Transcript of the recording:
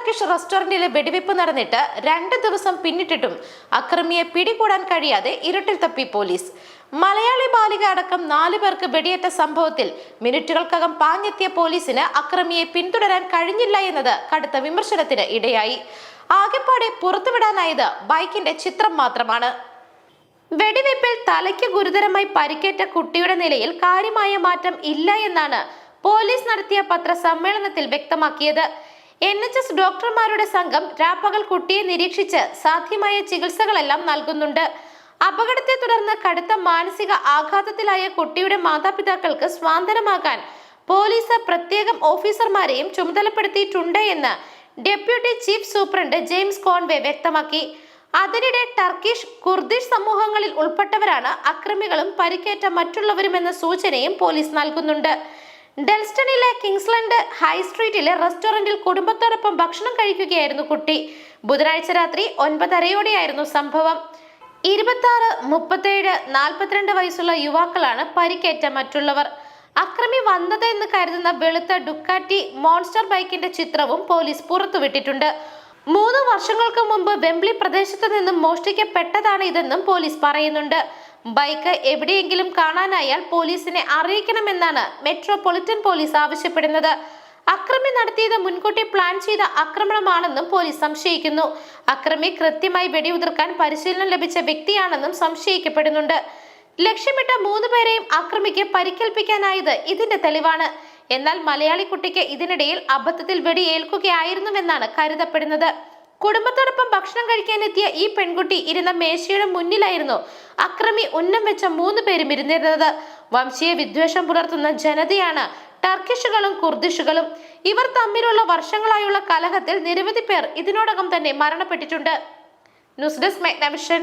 Turkish റെസ്റ്റോറന്റിലെ വെടിവെപ്പ് നടന്നിട്ട് രണ്ട് ദിവസം പിന്നിട്ടിട്ടും അക്രമിയെ പിടികൂടാൻ കഴിയാതെ ഇരുട്ടിൽ തപ്പി പോലീസ്. മലയാളി ബാലിക അടക്കം നാലു പേർക്ക് വെടിയേറ്റ സംഭവത്തിൽ മിനിറ്റുകൾക്കകം പാഞ്ഞെത്തിയ പോലീസിന് അക്രമിയെ പിന്തുടരാൻ കഴിഞ്ഞില്ല എന്നത് കടുത്ത വിമർശനത്തിന് ഇടയായി. ആകെപ്പാടെ പുറത്തുവിടാനായത് ബൈക്കിന്റെ ചിത്രം മാത്രമാണ്. വെടിവെപ്പിൽ തലയ്ക്ക് ഗുരുതരമായി പരിക്കേറ്റ കുട്ടിയുടെ നിലയിൽ കാര്യമായ മാറ്റം ഇല്ല എന്നാണ് പോലീസ് നടത്തിയ പത്രസമ്മേളനത്തിൽ വ്യക്തമാക്കിയത്. എൻ എച്ച് എസ് ഡോക്ടർമാരുടെ സംഘം രാപ്പകൽ കുട്ടിയെ നിരീക്ഷിച്ച് സാധ്യമായ ചികിത്സകളെല്ലാം നൽകുന്നുണ്ട്. അപകടത്തെ തുടർന്ന് കടുത്ത മാനസിക ആഘാതത്തിലായ കുട്ടിയുടെ മാതാപിതാക്കൾക്ക് സ്വാന്തനമാകാൻ പോലീസ് പ്രത്യേകം ഓഫീസർമാരെയും ചുമതലപ്പെടുത്തിയിട്ടുണ്ട് എന്ന് deputy chief superintendent James Conway വ്യക്തമാക്കി. അതിനിടെ ടർക്കിഷ് കുർദിഷ് സമൂഹങ്ങളിൽ ഉൾപ്പെട്ടവരാണ് അക്രമികളും പരിക്കേറ്റ മറ്റുള്ളവരുമെന്ന സൂചനയും പോലീസ് നൽകുന്നുണ്ട്. ഡെൽസ്റ്റണിലെ കിങ്സ്ലൻഡ് ഹൈ സ്ട്രീറ്റിലെ റെസ്റ്റോറന്റിൽ കുടുംബത്തോടൊപ്പം ഭക്ഷണം കഴിക്കുകയായിരുന്നു കുട്ടി. ബുധനാഴ്ച രാത്രി ഒൻപതരയോടെയായിരുന്നു സംഭവം. ഇരുപത്തി മുപ്പത്തേഴ് നാൽപ്പത്തിരണ്ട് വയസ്സുള്ള യുവാക്കളാണ് പരിക്കേറ്റ മറ്റുള്ളവർ. അക്രമി വന്നത് എന്ന് കരുതുന്ന വെളുത്ത ഡുക്കാറ്റി മോൺസ്റ്റർ ബൈക്കിന്റെ ചിത്രവും പോലീസ് പുറത്തുവിട്ടിട്ടുണ്ട്. മൂന്ന് വർഷങ്ങൾക്ക് മുമ്പ് വെംബ്ലി പ്രദേശത്ത് നിന്നും മോഷ്ടിക്കപ്പെട്ടതാണ് ഇതെന്നും പോലീസ് പറയുന്നുണ്ട്. ബൈക്ക് എവിടെയെങ്കിലും കാണാനായാൽ പോലീസിനെ അറിയിക്കണമെന്നാണ് മെട്രോപൊളിറ്റൻ പോലീസ് ആവശ്യപ്പെടുന്നത്. അക്രമി നടത്തിയത് മുൻകൂട്ടി പ്ലാൻ ചെയ്ത ആക്രമണമാണെന്നും പോലീസ് സംശയിക്കുന്നു. അക്രമി കൃത്യമായി വെടിയുതിർക്കാൻ പരിശീലനം ലഭിച്ച വ്യക്തിയാണെന്നും സംശയിക്കപ്പെടുന്നുണ്ട്. ലക്ഷ്യമിട്ട മൂന്ന് പേരെയും അക്രമിക്ക് പരിക്കേൽപ്പിക്കാനായത് ഇതിന്റെ തെളിവാണ്. എന്നാൽ മലയാളി കുട്ടിക്ക് ഇതിനിടയിൽ അബദ്ധത്തിൽ വെടിയേൽക്കുകയായിരുന്നുവെന്നാണ് കരുതപ്പെടുന്നത്. കുടുംബത്തോടൊപ്പം ഭക്ഷണം കഴിക്കാനെത്തിയ ഈ പെൺകുട്ടി ഇരുന്ന മേശയുടെ മുന്നിലായിരുന്നു. അക്രമി ഉന്നം വെച്ച മൂന്ന് പേരും ഇരുന്നിരുന്നത്. വംശീയ വിദ്വേഷം പുലർത്തുന്ന ജനതയാണ് ടർക്കിഷുകളും കുർദിഷുകളും. ഇവർ തമ്മിലുള്ള വർഷങ്ങളായുള്ള കലഹത്തിൽ നിരവധി പേർ ഇതിനോടകം തന്നെ മരണപ്പെട്ടിട്ടുണ്ട്. News desk മെഗ്നവിഷൻ.